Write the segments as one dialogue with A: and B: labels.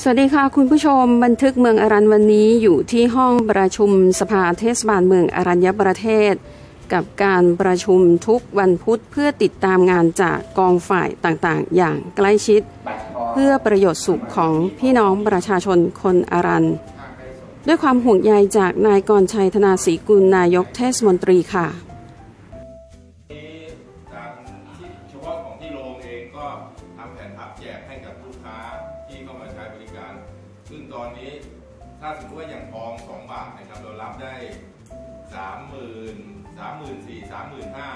A: สวัสดีค่ะ คุณผู้ชมบันทึกเมืองอารันวันนี้อยู่ที่ห้องประชุมสภาเทศบาลเมืองอารัญญประเทศ กับการประชุมทุกวันพุธเพื่อติดตามงานจากกองฝ่ายต่างๆ อย่างใกล้ชิด เพื่อประโยชน์สุขของพี่น้องประชาชนคนอารันด้วยความห่วงใยจากนายกรชัยธนาศรีกุลนายกเทศมนตรีค่ะ
B: ค้าที่เข้ามาใช้บริการ ซึ่งตอนนี้ถ้าสมมติว่าอย่างทองสองบาทนะครับ เรารับได้สามหมื่นสามหมื่นสี่สามหมื่นห้า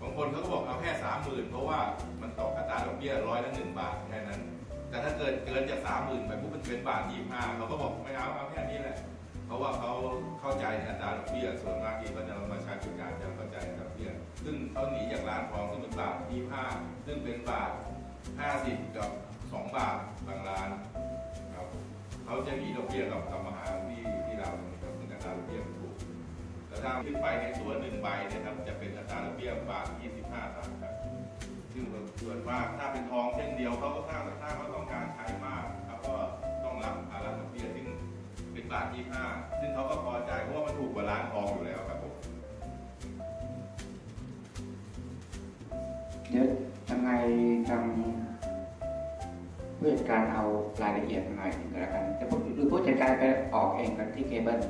B: บางคนเขาก็บอกเอาแค่สามหมื่นเพราะว่ามันตกอัตราดอกเบี้ยร้อยละหนึ่งบาทแค่นั้น แต่ถ้าเกิดเกินจากสามหมื่นไปปุ๊บมันเป็นบาทยี่ห้าเขาก็บอกไม่เอาเอาแค่นี้แหละเพราะว่าเขาเข้าใจในอัตราดอกเบี้ยส่วนมากที่เขาจะมาใช้บริการจะเข้าใจดอกเบี้ยซึ่งเขาหนีจากร้านทองซึ่งเป็นบาทยี่ห้าซึ่งเป็นบาทห้าสิบกับ สองบาทบางร้านครับเขาจะหนีดอกเบี้ยกับกับมหาที่ที่เราเนี่ยครับซึ่งอัตราดอกเบี้ยถูกแต่ถ้าขึ้นไปในตัวหนึ่งใบเนะครับจะเป็นอัตราดอกเบี้ยบาทยี่สิบห้าสามครับซึ่งส่วนมากถ้าเป็นทองเส้นเดียวเขาก็ถ้าถ้าเขาต้องการใช้มากเขาก็ต้องรับภาระดอกเบี้ยซึ่งเป็นบาทที่ห้าซึ่งเขาก็พอใจเพราะว่ามันถูกกว่าร้านทองอยู่แล้วครับผม
C: เผู้จัดการเอารายละเอียดหน่อยหนึ่งก็แล้วกันแต่ผู้หรือผู้จัดการไปออกเองกันที่เคเบิล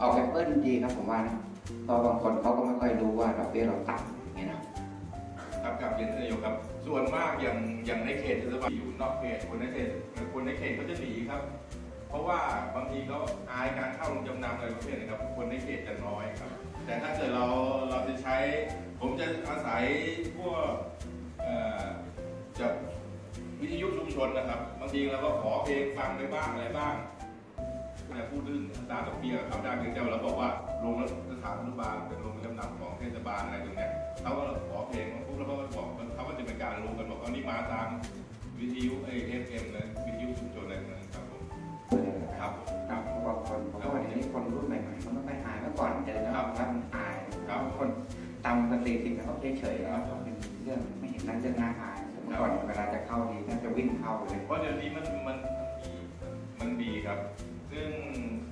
C: ออกเคเบิลดีครับผมว่านะเพราะบางคนเขาก็ไม่ค่อยรู้ว่าดอกเบี้ยเราต่ำอย่างเงี้ยนะครับ
B: กับเรียนนนายกครับ ส่วนมากอย่างอย่างในเขตเทศบาลอยู่นอกเขตคนในเขตคนในเขตเขาจะหนีครับ เพราะว่าบางทีเขาอายการเข้าลงจำนำอะไรประเภทนะครับ คนในเขตจะน้อยครับ แต่ถ้าเกิดเราเราจะใช้ ผมจะอาศัยพวก รับบางทีเราก็ขอเพลงฟังไปบ้างอะไรบ้างแต่พูดเรื่องอัตราดอกเบี้ยเขาได้เพียงแต่ว่าเราบอกว่าโรงสถานอนุบาลเป็นโรงจำนำของเทศบาลอะไรตรงเนี้ยเขาก็ขอเพลงปุ๊บแล้วเขาก็บอกเขาก็จะเป็นการรู้กันบอกเอานี่มาตามวิทยุเอฟเอ็มเลยวิทยุชุมชนอะไรนะครับผมครับผม
C: ครับเพราะว่าคนเพราะว่าเดี๋ยวนี้คนรุ่นใหม่ๆเขาไม่ค่อยอายเมื่อก่อนเจอแล้วแล้วมันอาย
B: ครับ
C: คนตำกันตีสิ่งเขาเฉยๆแล้วก็เป็นเรื่องไม่เห็นนั้นเรื่องน่าอายเมื่อ ก่อนเวลาจะเข้าดีน่าจะวิ่งเข้าเลย
B: เพราะเดี๋ยวนี้มันมันมันดีครับ ซึ่ง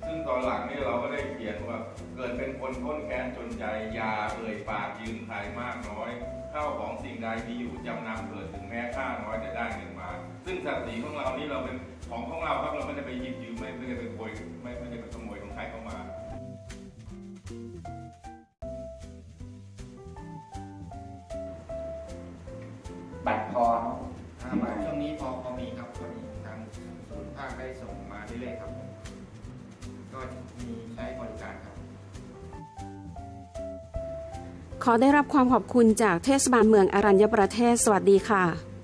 B: ซึ่งตอนหลังนี่เราก็ได้เขียนว่าเกิดเป็นคนพ้นแค้นจนใจยาเอ่ยปากยืมใครมากน้อยเข้าของสิ่งใดมีอยู่จำนำเกิดถึงแม้ค่าน้อยแต่ได้เงินมา ซึ่งศักดิ์ศรีของเรานี่เราเป็นของของเราครับเราไม่ได้ไปหยิบยืมไม่ไม่ได้ไปโกยไม่ไม่ได้ไปขโมยของใครเข้ามา
C: บัตรพอเนาะ
D: ครับช่วงนี้พอพอมีครับพอดีทางศูนย์ภาคได้ส่งมาเรื่อยๆครับผมก็มีใช้บริการครับ
A: ขอได้รับความขอบคุณจากเทศบาลเมืองอารัญญประเทศ สวัสดีค่ะ